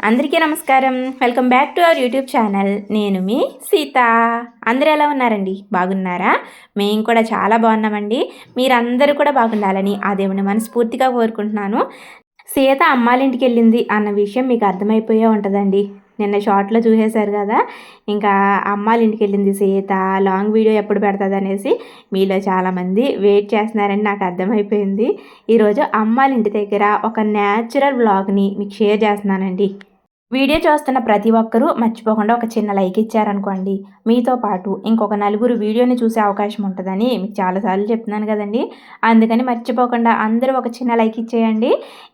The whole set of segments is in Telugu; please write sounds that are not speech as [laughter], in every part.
అందరికీ నమస్కారం. Welcome back to our YouTube channel నేను మీ సీత. అందరూ ఎలా ఉన్నారండి? బాగున్నారా? మేము కూడా చాలా బాగున్నామండి. మీరందరూ కూడా బాగుండాలని ఆ దేవుని మనస్ఫూర్తిగా కోరుకుంటున్నాను. సీత అమ్మాలింటికి వెళ్ళింది అన్న విషయం మీకు అర్థమైపోయే ఉంటుందండి. నిన్న షార్ట్లో చూసేశారు కదా ఇంకా అమ్మాళ్ళ ఇంటికి వెళ్ళింది సీత లాంగ్ వీడియో ఎప్పుడు పెడుతుంది అనేసి మీలో చాలామంది వెయిట్ చేస్తున్నారని నాకు అర్థమైపోయింది. ఈరోజు అమ్మాళ్ళ ఇంటి దగ్గర ఒక న్యాచురల్ వ్లాగ్ని మీకు షేర్ చేస్తున్నానండి. వీడియో చూస్తున్న ప్రతి ఒక్కరూ మర్చిపోకుండా ఒక చిన్న లైక్ ఇచ్చారనుకోండి. మీతో పాటు ఇంకొక నలుగురు వీడియోని చూసే అవకాశం ఉంటుందని మీకు చాలాసార్లు చెప్తున్నాను కదండి. అందుకని మర్చిపోకుండా అందరూ ఒక చిన్న లైక్ ఇచ్చేయండి.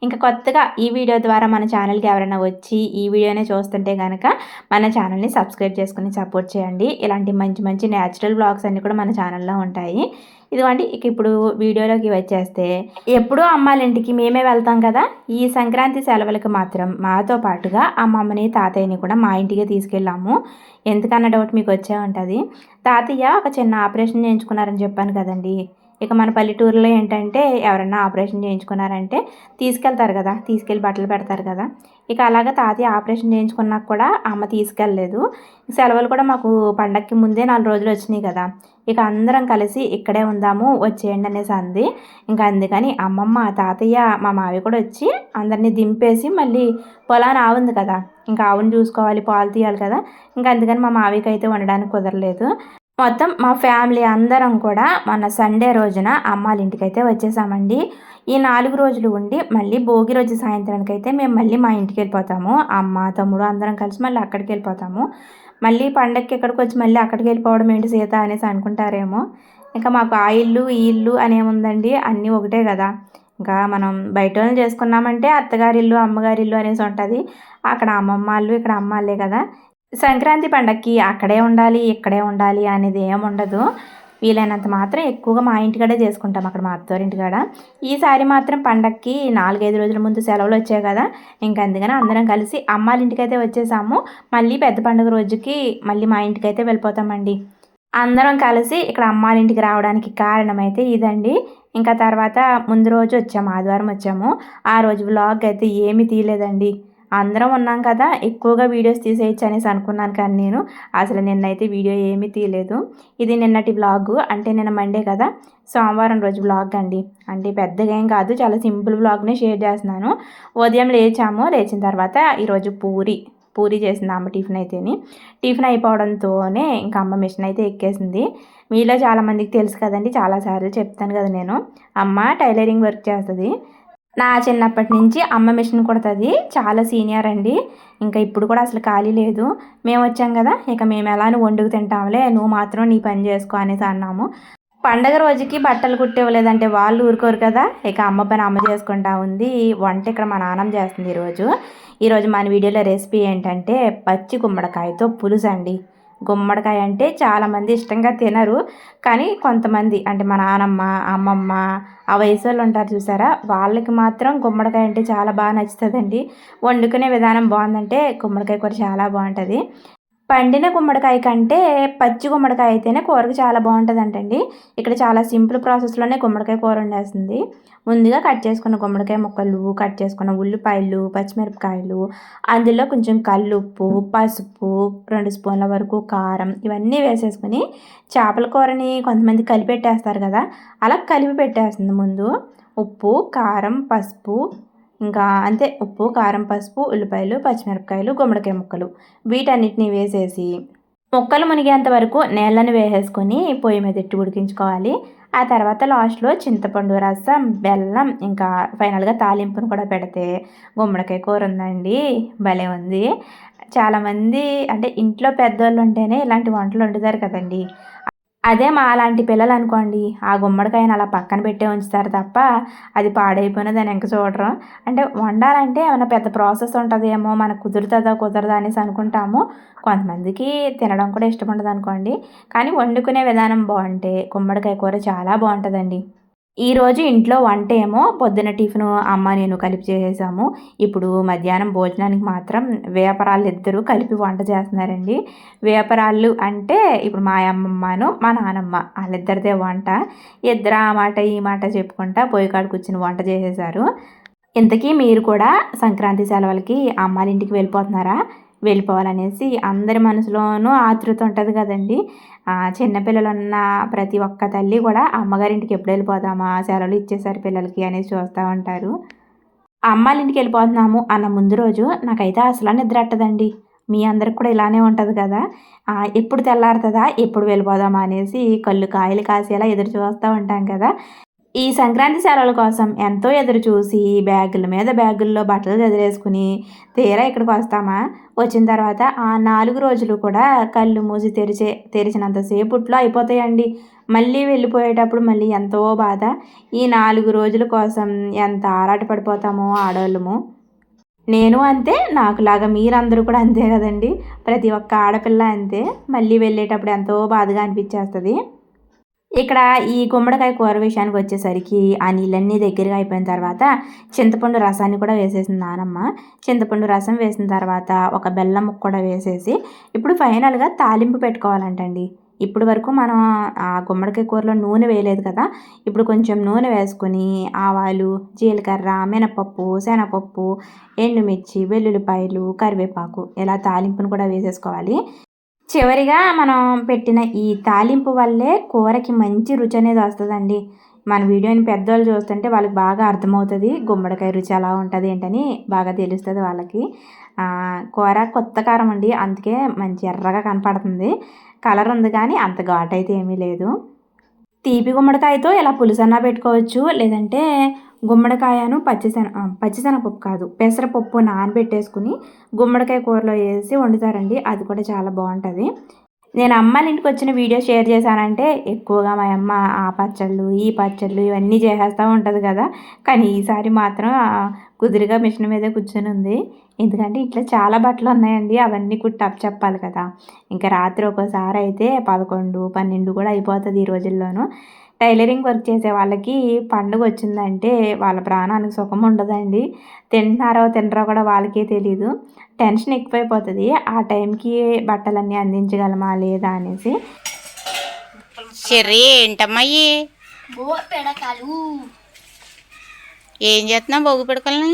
ఇంకా కొత్తగా ఈ వీడియో ద్వారా మన ఛానల్కి ఎవరైనా వచ్చి ఈ వీడియోనే చూస్తుంటే కనుక మన ఛానల్ని సబ్స్క్రైబ్ చేసుకుని సపోర్ట్ చేయండి. ఇలాంటి మంచి మంచి న్యాచురల్ బ్లాగ్స్ అన్నీ కూడా మన ఛానల్లో ఉంటాయి. ఇదిగోండి ఇక ఇప్పుడు వీడియోలోకి వచ్చేస్తే ఎప్పుడూ అమ్మాలింటికి ఇంటికి మేమే వెళ్తాం కదా. ఈ సంక్రాంతి సెలవులకు మాత్రం మాతో పాటుగా అమ్మమ్మని తాతయ్యని కూడా మా ఇంటికి తీసుకెళ్ళాము. ఎందుకన్న డౌట్ మీకు వచ్చే ఉంటుంది. తాతయ్య ఒక చిన్న ఆపరేషన్ చేయించుకున్నారని చెప్పాను కదండి. ఇక మన పల్లెటూరులో ఏంటంటే ఎవరన్నా ఆపరేషన్ చేయించుకున్నారంటే తీసుకెళ్తారు కదా తీసుకెళ్ళి బట్టలు పెడతారు కదా. ఇక అలాగా తాతయ్య ఆపరేషన్ చేయించుకున్నాక కూడా అమ్మ తీసుకెళ్ళలేదు. సెలవులు కూడా మాకు పండక్కి ముందే నాలుగు రోజులు వచ్చినాయి కదా. ఇక అందరం కలిసి ఇక్కడే ఉందాము వచ్చేయండి అనేసి అంది. ఇంకా అందుకని అమ్మమ్మ తాతయ్య మా మావి కూడా వచ్చి అందరినీ దింపేసి మళ్ళీ పొలాన్ని ఆవుంది కదా ఇంకా ఆవుని చూసుకోవాలి పాలు తీయాలి కదా. ఇంకా అందుకని మా మావికి అయితే వండడానికి కుదరలేదు. మొత్తం మా ఫ్యామిలీ అందరం కూడా మన సండే రోజున అమ్మాళ్ళ ఇంటికి అయితే వచ్చేసామండి. ఈ నాలుగు రోజులు ఉండి మళ్ళీ భోగి రోజు సాయంత్రానికి అయితే మేము మళ్ళీ మా ఇంటికి వెళ్ళిపోతాము. అమ్మ తమ్ముడు అందరం కలిసి మళ్ళీ అక్కడికి వెళ్ళిపోతాము. మళ్ళీ పండగకి ఎక్కడికి వచ్చి మళ్ళీ అక్కడికి వెళ్ళిపోవడం ఏంటి సీత అనేసి అనుకుంటారేమో. ఇంకా మాకు ఆ ఇల్లు ఈ ఇల్లు అనేముందండి అన్నీ ఒకటే కదా. ఇంకా మనం బయట వాళ్ళని చేసుకున్నామంటే అత్తగారిల్లు అమ్మగారిల్లు అనేసి ఉంటుంది. అక్కడ అమ్మమ్మ వాళ్ళు ఇక్కడ అమ్మాళ్ళే కదా. సంక్రాంతి పండక్కి అక్కడే ఉండాలి ఇక్కడే ఉండాలి అనేది ఏముండదు వీలైనంత మాత్రం ఎక్కువగా మా ఇంటికాడే చేసుకుంటాం అక్కడ మా అత్తవారింటికాడ ఈసారి మాత్రం పండక్కి నాలుగైదు రోజుల ముందు సెలవులు వచ్చాయి కదా. ఇంకా అందుకని అందరం కలిసి అమ్మాలింటికైతే ఇంటికైతే వచ్చేసాము. మళ్ళీ పెద్ద పండుగ రోజుకి మళ్ళీ మా ఇంటికైతే వెళ్ళిపోతామండి. అందరం కలిసి ఇక్కడ అమ్మాలింటికి ఇంటికి రావడానికి కారణమైతే ఇదండి. ఇంకా తర్వాత ముందు రోజు వచ్చాము ఆదివారం వచ్చాము. ఆ రోజు వ్లాగ్ అయితే ఏమీ తీయలేదండి. అందరం ఉన్నాం కదా ఎక్కువగా వీడియోస్ తీసేయచ్చు అనేసి అనుకున్నాను కానీ నేను. అసలు నిన్నైతే వీడియో ఏమీ తీయలేదు. ఇది నిన్నటి బ్లాగ్ అంటే నిన్న మండే కదా. సోమవారం రోజు బ్లాగ్ అండి. అంటే పెద్దగా ఏం కాదు చాలా సింపుల్ బ్లాగ్నే షేర్ చేస్తున్నాను. ఉదయం లేచాము లేచిన తర్వాత ఈరోజు పూరి పూరి చేసింది అమ్మ టిఫిన్ అయితేని. టిఫిన్ అయిపోవడంతోనే ఇంకా అమ్మ మిషన్ అయితే ఎక్కేసింది. మీలో చాలామందికి తెలుసు కదండి చాలాసార్లు చెప్తాను కదా నేను. అమ్మ టైలరింగ్ వర్క్ చేస్తుంది. నా చిన్నప్పటి నుంచి అమ్మ మిషన్ కుడుతుంది. చాలా సీనియర్ అండి. ఇంకా ఇప్పుడు కూడా అసలు ఖాళీ లేదు. మేము వచ్చాం కదా ఇక మేము ఎలా నువ్వు వండుకు తింటాంలే నువ్వు మాత్రం నీ పని చేసుకో అనేసి అన్నాము. పండగ రోజుకి బట్టలు కుట్టివ్వలేదంటే వాళ్ళు ఊరుకోరు కదా ఇక అమ్మ పని అమ్మ చేసుకుంటా ఉంది. వంట ఇక్కడ మా నాన్నమ్మ చేస్తుంది ఈరోజు. ఈరోజు మన వీడియోలో రెసిపీ ఏంటంటే పచ్చి గుమ్మడికాయతో పులుసు అండి గుమ్మడికాయ అంటే చాలామంది ఇష్టంగా తినరు. కానీ కొంతమంది అంటే మా నానమ్మ అమ్మమ్మ ఆ వయసు వాళ్ళు ఉంటారు చూసారా? వాళ్ళకి మాత్రం గుమ్మడికాయ అంటే చాలా బాగా నచ్చుతుందండి. వండుకునే విధానం బాగుందంటే గుమ్మడికాయ కూర చాలా బాగుంటుంది. పండిన గుమ్మడికాయ కంటే పచ్చి గుమ్మడికాయ అయితేనే కూరకు చాలా బాగుంటుందంటండి. ఇక్కడ చాలా సింపుల్ ప్రాసెస్లోనే గుమ్మడికాయ కూర వండేస్తుంది. ముందుగా కట్ చేసుకున్న గుమ్మడికాయ ముక్కలు కట్ చేసుకున్న ఉల్లిపాయలు పచ్చిమిరపకాయలు అందులో కొంచెం కల్లుప్పు పసుపు రెండు స్పూన్ల వరకు కారం ఇవన్నీ వేసేసుకుని చేపల కూరని కొంతమంది కలిపెట్టేస్తారు కదా అలా కలిపి పెట్టేస్తుంది ముందు. ఉప్పు కారం పసుపు ఇంకా అంతే ఉప్పు కారం పసుపు ఉల్లిపాయలు పచ్చిమిరపకాయలు గుమ్మడికాయ ముక్కలు. వీటన్నిటిని వేసేసి ముక్కలు మునిగేంత వరకు నీళ్ళని వేసేసుకొని పొయ్యి మీద ఎట్టి ఉడికించుకోవాలి. ఆ తర్వాత లాస్ట్లో చింతపండు రసం బెల్లం ఇంకా ఫైనల్గా తాలింపును కూడా పెడితే గుమ్మడికాయ కూర ఉందండి. భలే ఉంది. చాలామంది అంటే ఇంట్లో పెద్దోళ్ళు ఉంటేనే ఇలాంటి వంటలు వండుతారు కదండి. అదే మా అలాంటి పిల్లలు అనుకోండి ఆ గుమ్మడికాయని అలా పక్కన పెట్టే ఉంచుతారు తప్ప అది పాడైపోయిన దాన్ని ఇంకా చూడరు. అంటే వండాలంటే ఏమైనా పెద్ద ప్రాసెస్ ఉంటుందేమో మనకు కుదురుతుందో కుదరదా అనేసి అనుకుంటాము. కొంతమందికి తినడం కూడా ఇష్టం ఉండదు అనుకోండి కానీ వండుకునే విధానం బాగుంటే గుమ్మడికాయ కూర చాలా బాగుంటుందండి. ఈరోజు ఇంట్లో వంట ఏమో పొద్దున టిఫిన్ అమ్మ నేను కలిపి చేసేసాము. ఇప్పుడు మధ్యాహ్నం భోజనానికి మాత్రం వేపరాళ్ళు ఇద్దరు కలిపి వంట చేస్తున్నారండి. వేపరాళ్ళు అంటే ఇప్పుడు మా అమ్మమ్మను మా నానమ్మ వాళ్ళిద్దరిదే వంట. ఇద్దరు ఆ మాట ఈ మాట చెప్పుకుంటా పొయ్యి కాడ కూర్చుని వంట చేసేసారు ఇంతకీ మీరు కూడా సంక్రాంతి సెలవులకి అమ్మాలింటికి ఇంటికి వెళ్ళిపోతున్నారా? వెళ్ళిపోవాలనేసి అందరి మనసులోనూ ఆతృత ఉంటుంది కదండి. చిన్నపిల్లలు ఉన్న ప్రతి ఒక్క తల్లి కూడా అమ్మగారింటికి ఎప్పుడు వెళ్ళిపోదామా? సెలవులు ఇచ్చేసారు పిల్లలకి అనేసి చూస్తూ ఉంటారు. అమ్మాళ్ళ ఇంటికి వెళ్ళిపోతున్నాము అన్న ముందు రోజు నాకైతే అసలు నిద్ర అట్టదండి మీ అందరికి కూడా ఇలానే ఉంటుంది కదా. ఎప్పుడు తెల్లారుతుందా? ఎప్పుడు వెళ్ళిపోదామా అనేసి కళ్ళు కాయలు కాసేలా ఎదురు చూస్తూ ఉంటాం కదా. ఈ సంక్రాంతి సెలవుల కోసం ఎంతో ఎదురు చూసి బ్యాగుల మీద బ్యాగుల్లో బట్టలు చదివేసుకుని తీరా ఇక్కడికి వస్తామా? వచ్చిన తర్వాత ఆ నాలుగు రోజులు కూడా కళ్ళు మూసి తెరిచే తెరిచినంతసేపుట్లో అయిపోతాయండి. మళ్ళీ వెళ్ళిపోయేటప్పుడు మళ్ళీ ఎంతో బాధ. ఈ నాలుగు రోజుల కోసం ఎంత ఆరాటపడిపోతామో ఆడవాళ్ళము. నేను అంతే నాకులాగా మీరందరూ కూడా అంతే కదండి. ప్రతి ఒక్క ఆడపిల్ల అంతే. మళ్ళీ వెళ్ళేటప్పుడు ఎంతో బాధగా అనిపించేస్తుంది. ఇక్కడ ఈ గుమ్మడికాయ కూర విషయానికి వచ్చేసరికి ఆ నీళ్ళన్నీ దగ్గరగా అయిపోయిన తర్వాత చింతపండు రసాన్ని కూడా వేసేసింది నానమ్మ. చింతపండు రసం వేసిన తర్వాత ఒక బెల్లం ముక్క కూడా వేసేసి ఇప్పుడు ఫైనల్గా తాలింపు పెట్టుకోవాలంటండి. ఇప్పుడు వరకు మనం ఆ గుమ్మడికాయ కూరలో నూనె వేయలేదు కదా. ఇప్పుడు కొంచెం నూనె వేసుకొని ఆవాలు జీలకర్ర మినపప్పు శనగపప్పు ఎండుమిర్చి వెల్లుల్లిపాయలు కరివేపాకు ఇలా తాలింపును కూడా వేసేసుకోవాలి. చివరిగా మనం పెట్టిన ఈ తాలింపు వల్లే కూరకి మంచి రుచి అనేది వస్తుందండి. మన వీడియోని పెద్దవాళ్ళు చూస్తుంటే వాళ్ళకి బాగా అర్థమవుతుంది గుమ్మడికాయ రుచి ఎలా ఉంటుంది ఏంటని బాగా తెలుస్తుంది వాళ్ళకి. కూర కొత్త కారం అండి అందుకే మంచి ఎర్రగా కనపడుతుంది. కలర్ ఉంది కానీ అంత ఘాటు అయితే ఏమీ లేదు. తీపి గుమ్మడికాయతో ఇలా పులుసన్నా పెట్టుకోవచ్చు. లేదంటే గుమ్మడికాయను పచ్చిశన ఆ, పచ్చిశనగపప్పు కాదు పెసరపప్పు నానబెట్టేసుకుని గుమ్మడికాయ కూరలో వేసి వండుతారండి. అది కూడా చాలా బాగుంటుంది. నేను అమ్మాళ్ళ ఇంటికి వచ్చిన వీడియో షేర్ చేశానంటే ఎక్కువగా మా అమ్మ ఆ పచ్చళ్ళు ఈ పచ్చళ్ళు ఇవన్నీ చేసేస్తూ ఉంటుంది కదా. కానీ ఈసారి మాత్రం కుదిరిగా కుదురుగా మిషన్ మీదే కూర్చొని ఉంది. ఎందుకంటే ఇట్లా చాలా బట్టలు ఉన్నాయండి అవన్నీ కుట్టి చెప్పాలి కదా. ఇంకా రాత్రి ఒక్కోసారి అయితే పదకొండు పన్నెండు కూడా అయిపోతుంది ఈ రోజుల్లోనూ. టైలరింగ్ వర్క్ చేసే వాళ్ళకి పండుగ వచ్చిందంటే వాళ్ళ ప్రాణానికి సుఖం ఉండదండి. తింటున్నారో తినరో కూడా వాళ్ళకే తెలీదు. టెన్షన్ ఎక్కువైపోతుంది. ఆ టైంకి బట్టలన్నీ అందించగలమా లేదా అనేసి. చెర్రీ ఏంటమ్మాయి పెడకలు. ఏం చేస్తున్నావు బొగ్గు పిడకల్ని?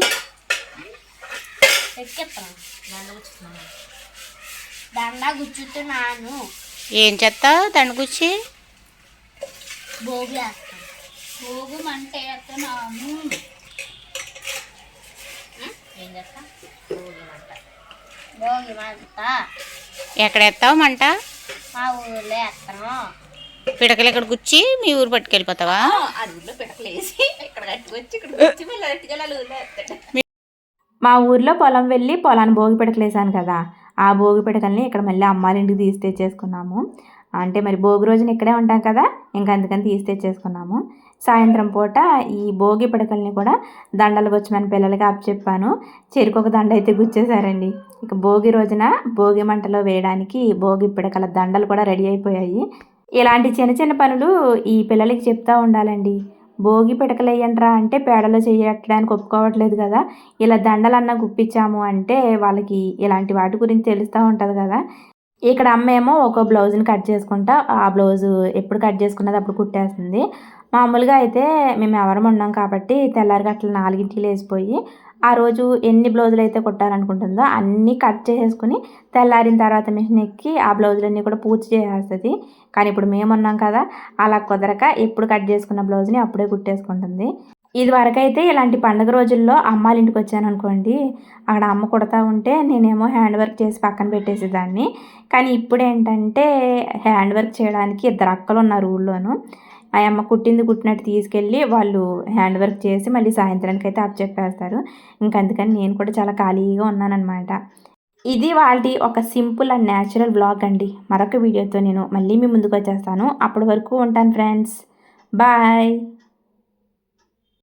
దండ గుచ్చుతున్నాను. ఏం చేస్తావు దండగుచ్చి భోగి వేస్తాను భోగు వేస్తున్నాను ఏం చేస్తా భోగి మంట భోగి మంట ఎక్కడ ఎత్తావు మంట మా ఊర్లో వేస్తాను పిడకలు ఇక్కడ గుచ్చి మీ ఊరు పట్టుకెళ్ళిపోతావా? అడుగులో పిడకలేసి ఇక్కడ కట్టుకొచ్చి ఇక్కడ [laughs] గుచ్చి మళ్ళీ అట్టుకెళ్ళాలి ఊర్లో వేస్తాడు. మా ఊర్లో పొలం వెళ్ళి పొలాన్ని భోగి పిడకలేసాను కదా. ఆ భోగి పిడకల్ని ఇక్కడ మళ్ళీ అమ్మాలింటికి తీసి తెచ్చేసుకున్నాము. అంటే మరి భోగి రోజున ఇక్కడే ఉంటాం కదా ఇంకా అందుకని తీసి తెచ్చేసుకున్నాము. సాయంత్రం పూట ఈ భోగి పిడకల్ని కూడా దండలు గుచ్చమని పిల్లలకి అప్పచెప్పాను. చెరుకు ఒక దండ అయితే గుచ్చేశారండి. ఇక భోగి రోజున భోగి మంటలో వేయడానికి భోగి పిడకల దండలు కూడా రెడీ అయిపోయాయి. ఇలాంటి చిన్న చిన్న పనులు ఈ పిల్లలకి చెప్తూ ఉండాలండి. భోగి పిడకలు వేయండిరా అంటే పేడలో చేయడానికి ఒప్పుకోవట్లేదు కదా. ఇలా దండలన్నా గుప్పించాము అంటే వాళ్ళకి ఇలాంటి వాటి గురించి తెలుస్తూ ఉంటుంది కదా. ఇక్కడ అమ్మ ఏమో ఒక బ్లౌజ్ని కట్ చేసుకుంటా ఆ బ్లౌజు ఎప్పుడు కట్ చేసుకున్నది అప్పుడు కుట్టేస్తుంది. మామూలుగా అయితే మేము ఎవరం ఉన్నాం కాబట్టి తెల్లారి గట్ల నాలుగింటికి లేచిపోయి ఆ రోజు ఎన్ని బ్లౌజులు అయితే కుట్టాలనుకుంటుందో అన్నీ కట్ చేసేసుకుని తెల్లారిన తర్వాత మిషన్ ఎక్కి ఆ బ్లౌజులన్నీ కూడా పూర్తి చేసేస్తుంది. కానీ ఇప్పుడు మేము ఉన్నాం కదా అలా కుదరక ఎప్పుడు కట్ చేసుకున్న బ్లౌజ్ని అప్పుడే కుట్టేసుకుంటుంది. ఇది వరకైతే ఇలాంటి పండుగ రోజుల్లో అమ్మాళ్ళ ఇంటికి వచ్చాను అనుకోండి అక్కడ అమ్మ కుడతా ఉంటే నేనేమో హ్యాండ్ వర్క్ చేసి పక్కన పెట్టేసేదాన్ని. కానీ ఇప్పుడు ఏంటంటే హ్యాండ్ వర్క్ చేయడానికి ఇద్దరు అక్కలు ఉన్నారు ఊళ్ళోను. ఆ అమ్మ కుట్టింది కుట్టినట్టు తీసుకెళ్ళి వాళ్ళు హ్యాండ్ వర్క్ చేసి మళ్ళీ సాయంత్రానికి అయితే అప్ చెప్పేస్తారు. అందుకని నేను కూడా చాలా ఖాళీగా ఉన్నానన్నమాట. ఇది వాళ్ళది ఒక సింపుల్ అండ్ న్యాచురల్ బ్లాగ్ అండి. మరొక వీడియోతో నేను మళ్ళీ మీ ముందుకు వచ్చేస్తాను అప్పటి వరకు ఉంటాను ఫ్రెండ్స్. బాయ్.